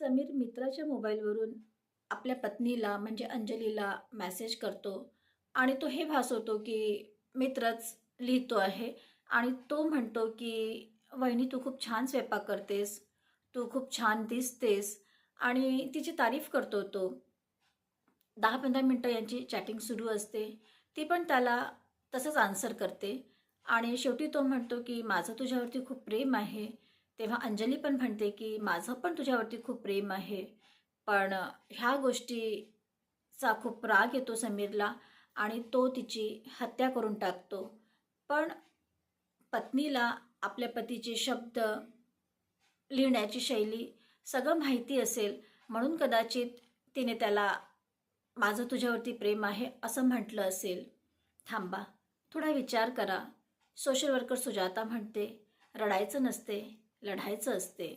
समीर मित्राच्या मोबाईलवरून आपल्या पत्नीला म्हणजे अंजलीला मेसेज करतो आणि तो हे भासवतो की मित्रच लिहितो आहे आणि तो म्हणतो की वहिनी तू खूप छान स्वयंपाक करतेस तू खूप छान दिसतेस. आणि तिची तारीफ करतो तो. दहा पंधरा मिनटं यांची चॅटिंग सुरू असते. ती पण त्याला तसंच आन्सर करते. आणि शेवटी तो म्हणतो की माझं तुझ्यावरती खूप प्रेम आहे. तेव्हा अंजली पण म्हणते की माझं पण तुझ्यावरती खूप प्रेम आहे पण ह्या गोष्टीचा खूप राग येतो समीरला आणि तो तिची हत्या करून टाकतो. पण पत्नीला आपल्या पतीचे शब्द लिहिण्याची शैली सगळं माहिती असेल म्हणून कदाचित तिने त्याला माझं तुझ्यावरती प्रेम आहे असं म्हटलं असेल. थांबा थोडा विचार करा सोशल वर्कर सुजाता म्हणते. रडायचं नसते लढायचं असते.